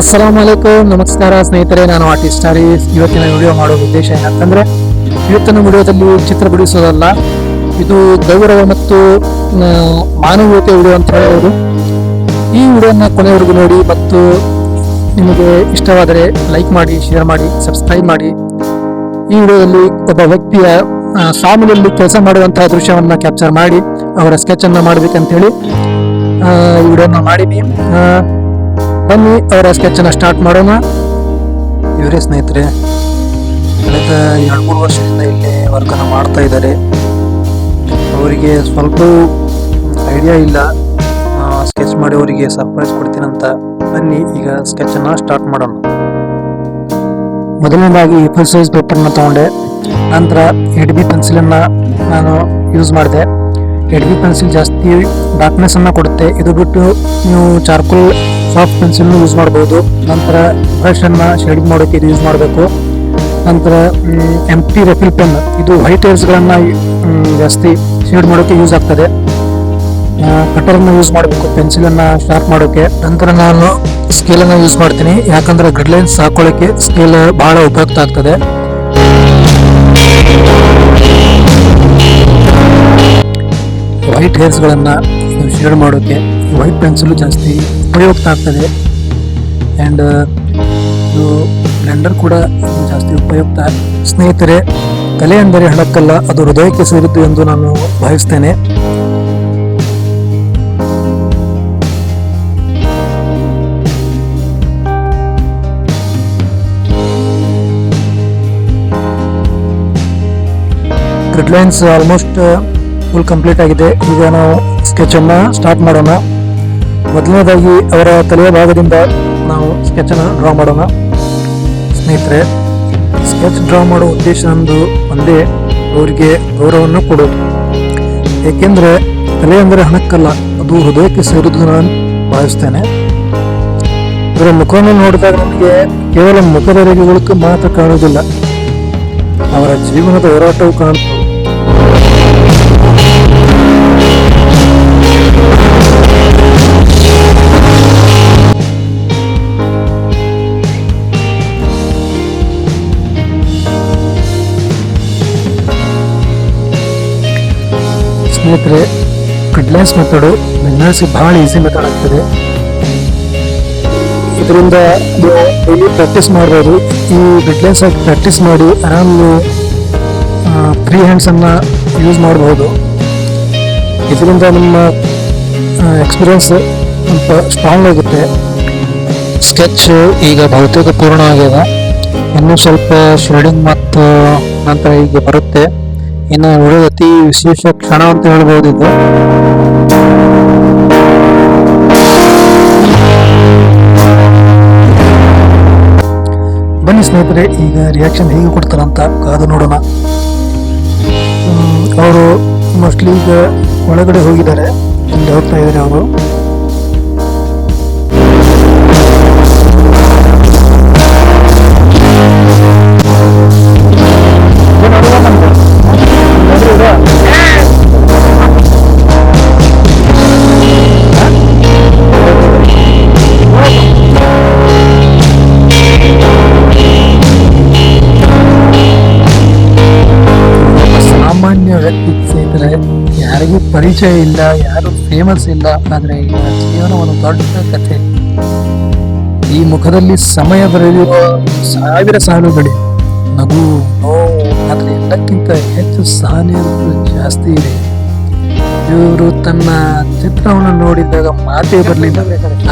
ಅಸ್ಸಲಾಂ ವಲೈಕುಮ್ ನಮಸ್ಕಾರ ಸ್ನೇಹಿತರೆ ನಾನು ಆರ್ಟಿಸ್ಟ್ ಆರೀಸ್ ಇವತ್ತಿನ ವಿಡಿಯೋ ಮಾಡೋ ಉದ್ದೇಶ ಏನಂತಂದ್ರೆ ಇವತ್ತಿನ ವಿಡಿಯೋದಲ್ಲಿ ಚಿತ್ರ ಬಿಡಿಸೋದಲ್ಲ ಇದು ಗೌರವ ಮತ್ತು ಮಾನವೀಯತೆ ವಿಡಿಯೋ ಅಂತ ಹೇಳ್ಬೋದು. ಈ ವಿಡಿಯೋನ ಕೊನೆವರೆಗೂ ನೋಡಿ ಮತ್ತು ನಿಮಗೆ ಇಷ್ಟವಾದರೆ ಲೈಕ್ ಮಾಡಿ ಶೇರ್ ಮಾಡಿ ಸಬ್ಸ್ಕ್ರೈಬ್ ಮಾಡಿ. ಈ ವಿಡಿಯೋದಲ್ಲಿ ಒಬ್ಬ ವ್ಯಕ್ತಿಯ ಸಾಮಿನಲ್ಲಿ ಕೆಲಸ ಮಾಡುವಂತಹ ದೃಶ್ಯವನ್ನು ಕ್ಯಾಪ್ಚರ್ ಮಾಡಿ ಅವರ ಸ್ಕೆಚ್ ಅನ್ನ ಮಾಡ್ಬೇಕಂತ ಹೇಳಿ ವಿಡಿಯೋನ ಆ, ಬನ್ನಿ, ಅವರ ಸ್ಕೆಚ್ ಅನ್ನ ಸ್ಟಾರ್ಟ್ ಮಾಡೋಣ. ಇವರೇ ಸ್ನೇಹಿತರೆ, ಕಳೆದ ಎರಡು ಮೂರು ವರ್ಷದಿಂದ ಇಲ್ಲಿ ವರ್ಕ್ ಅನ್ನ ಮಾಡ್ತಾ ಇದ್ದಾರೆ. ಅವರಿಗೆ ಸ್ವಲ್ಪ ಐಡಿಯಾ ಇಲ್ಲ. ಸ್ಕೆಚ್ ಮಾಡಿ ಅವರಿಗೆ ಸರ್ಪ್ರೈಸ್ ಕೊಡ್ತೀನಂತ ಬನ್ನಿ, ಈಗ ಸ್ಕೆಚ್ ಅನ್ನ ಸ್ಟಾರ್ಟ್ ಮಾಡೋಣ. ಮೊದಲನೇದಾಗಿ ಫುಲ್ ಸೈಜ್ ಪೇಪರ್ನ ತಗೊಂಡೆ. ನಂತರ ಎಡ್ ಬಿ ಪೆನ್ಸಿಲನ್ನ ನಾನು ಯೂಸ್ ಮಾಡಿದೆ. ಎಡ್ ಬಿ ಪೆನ್ಸಿಲ್ ಜಾಸ್ತಿ ಡಾರ್ಕ್ನೆಸ್ ಅನ್ನ ಕೊಡುತ್ತೆ. ಇದು ಬಿಟ್ಟು ನೀವು ಚಾರ್ಕೋಲ್ ಸಾಫ್ಟ್ ಪೆನ್ಸಿಲ್ ಯೂಸ್ ಮಾಡಬಹುದು ನಂತರ ಬ್ರಷ್ ಅನ್ನ ಶೇಡಿಂಗ್ ಮಾಡೋಕೆ ಇದು ಯೂಸ್ ಮಾಡಬೇಕು. ನಂತರ ಎಂ ಟಿ ರೆಫಿಲ್ ಪೆನ್ ಇದು ವೈಟ್ ಗಳನ್ನ ಮ್, ಜಾಸ್ತಿ ಶೇಡ್ ಮಾಡೋಕೆ ಯೂಸ್ ಆಗ್ತದೆ. ಕಟರ್ ಅನ್ನ ಯೂಸ್ ಮಾಡಬೇಕು ಪೆನ್ಸಿಲ್ ಅನ್ನ ಶಾರ್ಪ್ ಮಾಡೋಕೆ. ನಂತರ ನಾನು ಸ್ಕೇಲ್ ಅನ್ನ ಯೂಸ್ ಮಾಡ್ತೀನಿ. ಯಾಕಂದ್ರೆ ಗ್ರಿಡ್ ಲೈನ್ಸ್ ಹಾಕೊಳ್ಳೋಕೆ ಸ್ಕೇಲ್ ಬಹಳ ಉಪಯುಕ್ತ ಆಗ್ತದೆ. ವೈಟ್ ಹೇರ್ಸ್ ಗಳನ್ನ ಶೇಡ್ ಮಾಡೋಕೆ ವೈಟ್ ಪೆನ್ಸಿಲು ಜಾಸ್ತಿ ಉಪಯುಕ್ತ ಆಗ್ತದೆ. ಆ್ಯಂಡ್ ಇದು ಬ್ಲೆಂಡರ್ ಕೂಡ ಜಾಸ್ತಿ ಉಪಯುಕ್ತ. ಸ್ನೇಹಿತರೆ, ಕಲೆ ಅಂದರೆ ಹಣಕ್ಕಲ್ಲ, ಅದು ಹೃದಯಕ್ಕೆ ಸೇರಿತು ಎಂದು ನಾನು ಭಾವಿಸ್ತೇನೆ. ಲೈನ್ಸ್ ಆಲ್ಮೋಸ್ಟ್ ಫುಲ್ ಕಂಪ್ಲೀಟ್ ಆಗಿದೆ. ಈಗ ನಾವು ಸ್ಕೆಚ್ ಅನ್ನ ಸ್ಟಾರ್ಟ್ ಮಾಡೋಣ. ಮೊದಲನೇದಾಗಿ ಅವರ ತಲೆಯ ಭಾಗದಿಂದ ನಾವು ಸ್ಕೆಚ್ ಅನ್ನ ಡ್ರಾ ಮಾಡೋಣ. ಸ್ನೇಹಿತರೆ ಸ್ಕೆಚ್ ಡ್ರಾ ಮಾಡೋ ಉದ್ದೇಶ ನಂದು ಒಂದೇ, ಅವರಿಗೆ ಗೌರವವನ್ನು ಕೊಡೋದು ಏಕೆಂದರೆ ತಲೆ ಅಂದರೆ ಹಣಕ್ಕಲ್ಲ, ಅದು ಹೃದಯಕ್ಕೆ ಸೇರಿದ್ದು ನಾನು ಭಾವಿಸ್ತೇನೆ. ಇವರ ಮುಖವನ್ನು ನೋಡಿದಾಗ ನಮಗೆ ಕೇವಲ ಮುಖದ ರೇಖೆಗಳಕ್ಕೂ ಮಾತ್ರ ಕಾಣುವುದಿಲ್ಲ. ಅವರ ಜೀವನದ ಹೋರಾಟವು ಕಾಣುತ್ತದೆ. ಸ್ನೇಹಿತರೆ ಕಿಡ್ಲೈನ್ಸ್ ಮೆಥಡು ಬೆನ್ನರಿಸಿ ಬಹಳ ಈಸಿ ಮೆಥಡ್ ಆಗ್ತದೆ. ಇದರಿಂದ ಡೈಲಿ ಪ್ರಾಕ್ಟೀಸ್ ಮಾಡ್ಬೋದು. ಈ ಗಿಡ್ಲೈನ್ಸ್ ಆಗಿ ಪ್ರಾಕ್ಟೀಸ್ ಮಾಡಿ ಆರಾಮ್ ಫ್ರೀ ಹ್ಯಾಂಡ್ಸನ್ನು ಯೂಸ್ ಮಾಡಬಹುದು ಇದರಿಂದ ನಿಮ್ಮ ಎಕ್ಸ್ಪೀರಿಯನ್ಸ್ ಸ್ವಲ್ಪ ಸ್ಟ್ರಾಂಗ್ ಆಗುತ್ತೆ. ಸ್ಕೆಚ್ ಈಗ ಬಹುತೇಕ ಪೂರ್ಣ ಆಗ್ಯದ ಇನ್ನೂ ಸ್ವಲ್ಪ ಶೇಡಿಂಗ್ ಮತ್ತು ನಂತರ ಈಗ ಬರುತ್ತೆ. ಇನ್ನು ಉಳಿದ ಅತಿ ವಿಶೇಷ ಕ್ಷಣ ಅಂತ ಹೇಳ್ಬೋದು ಬನ್ನಿ ಸ್ನೇಹಿತರೆ, ಈಗ ರಿಯಾಕ್ಷನ್ ಹೇಗೆ ಕೊಡ್ತಾರಂತ ಕಾದು ನೋಡೋಣ. ಅವರು ಮೋಸ್ಟ್ಲಿ ಈಗ ಒಳಗಡೆ ಹೋಗಿದ್ದಾರೆ. ಇಲ್ಲಿ ಹೋಗ್ತಾ ಇದ್ದಾರೆ ಅವರು. ಸ್ನೇಹಿತರೆ ಯಾರಿಗೂ ಪರಿಚಯ ಇಲ್ಲ, ಯಾರು ಫೇಮಸ್ ಇಲ್ಲ, ಆದ್ರೆ ಇವರ ಜೀವನ ಒಂದು ದೊಡ್ಡ ಕಥೆ. ಈ ಮುಖದಲ್ಲಿ ಸಮಯ ಬರೆದಿರುವ ಸಾವಿರ ಸಾಲುಗಳು ನಗು, ನೋವು, ಆದ್ರೆ ಎಲ್ಲಕ್ಕಿಂತ ಹೆಚ್ಚು ಸಹನೆ ಜಾಸ್ತಿ ಇದೆ. ಇವರು ತನ್ನ ಚಿತ್ರವನ್ನು ನೋಡಿದಾಗ ಮಾತೇ ಬರಲಿಲ್ಲ.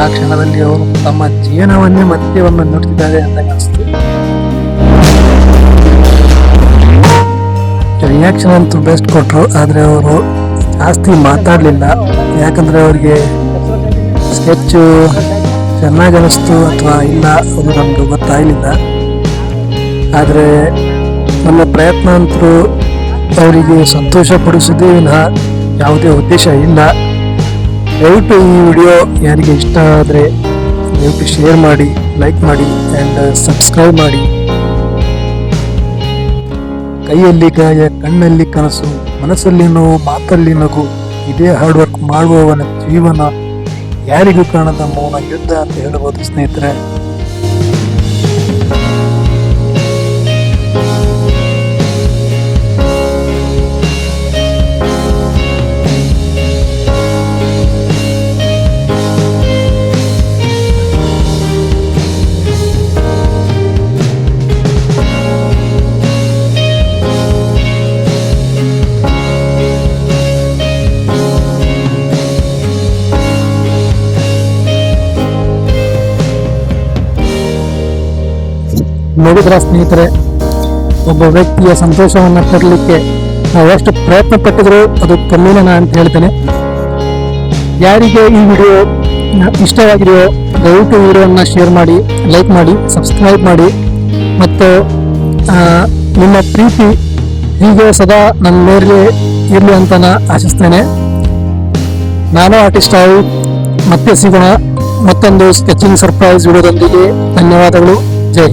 ಆ ಕ್ಷಣದಲ್ಲಿ ಅವರು ತಮ್ಮ ಜೀವನವನ್ನೇ ಮತ್ತೆ ಒಮ್ಮೆ ನೋಡ್ತಿದ್ದಾರೆ ಅಂತ ಅನಿಸ್ತು. ರಿಯಾಕ್ಷನ್ ಅಂತೂ ಬೆಸ್ಟ್ ಕೊಟ್ಟರು ಆದರೆ ಅವರು ಜಾಸ್ತಿ ಮಾತಾಡಲಿಲ್ಲ. ಯಾಕಂದರೆ ಅವರಿಗೆ ಸ್ಕೆಚ್ಚು ಚೆನ್ನಾಗಿ ಅನಿಸ್ತು ಅಥವಾ ಇಲ್ಲ ಅದು ನಮಗೆ ಗೊತ್ತಾಗಲಿಲ್ಲ. ಆದರೆ ನಮ್ಮ ಪ್ರಯತ್ನ ಅಂತೂ ಅವರಿಗೆ ಸಂತೋಷ ಪಡಿಸೋದೇ ವಿನಃ ಯಾವುದೇ ಉದ್ದೇಶ ಇಲ್ಲ. ದಯವಿಟ್ಟು ಈ ವಿಡಿಯೋ ಯಾರಿಗೆ ಇಷ್ಟ ಆದರೆ ದಯವಿಟ್ಟು ಶೇರ್ ಮಾಡಿ ಲೈಕ್ ಮಾಡಿ ಆ್ಯಂಡ್ ಸಬ್ಸ್ಕ್ರೈಬ್ ಮಾಡಿ. ಕೈಯಲ್ಲಿ ಗಾಯ ಕಣ್ಣಲ್ಲಿ ಕನಸು, ಮನಸ್ಸಲ್ಲಿ ನೋವು, ಮಾತಲ್ಲಿ ನಗು. ಇದೇ ಹಾರ್ಡ್ ವರ್ಕ್ ಮಾಡುವವನ ಜೀವನ. ಯಾರಿಗೂ ಕಾಣದ ಮೌನ ಯುದ್ಧ ಅಂತ ಹೇಳಬಹುದು ಸ್ನೇಹಿತರೆ. ನೋಡಿದ್ರ ಸ್ನೇಹಿತರೆ, ಒಬ್ಬ ವ್ಯಕ್ತಿಯ ಸಂತೋಷವನ್ನು ತರಲಿಕ್ಕೆ ನಾವು ಎಷ್ಟು ಪ್ರಯತ್ನ ಪಟ್ಟಿದ್ರು ಅದು ಕಮ್ಮಿನ ಅಂತ ಹೇಳ್ತೇನೆ. ಯಾರಿಗೆ ಈ ವಿಡಿಯೋ ಇಷ್ಟವಾಗಿದೆಯೋ, ದಯವಿಟ್ಟು ವಿಡಿಯೋವನ್ನು ಶೇರ್ ಮಾಡಿ ಲೈಕ್ ಮಾಡಿ ಸಬ್ಸ್ಕ್ರೈಬ್ ಮಾಡಿ. ಮತ್ತು ನಿಮ್ಮ ಪ್ರೀತಿ ಹೀಗೆ ಸದಾ ನನ್ನ ಮೇಲೆ ಇರಲಿ ಅಂತ ನಾನು ಆಶಿಸ್ತೇನೆ. ನಾನು ಆರ್ಟಿಸ್ಟ್ ಆಗಿ ಮತ್ತೆ ಸಿಗೋಣ. ಮತ್ತೊಂದು ಸ್ಕೆಚಿಂಗ್ ಸರ್ಪ್ರೈಸ್ ವಿಡಿಯೋದೊಂದಿಗೆ ಧನ್ಯವಾದಗಳು. ಜೈ.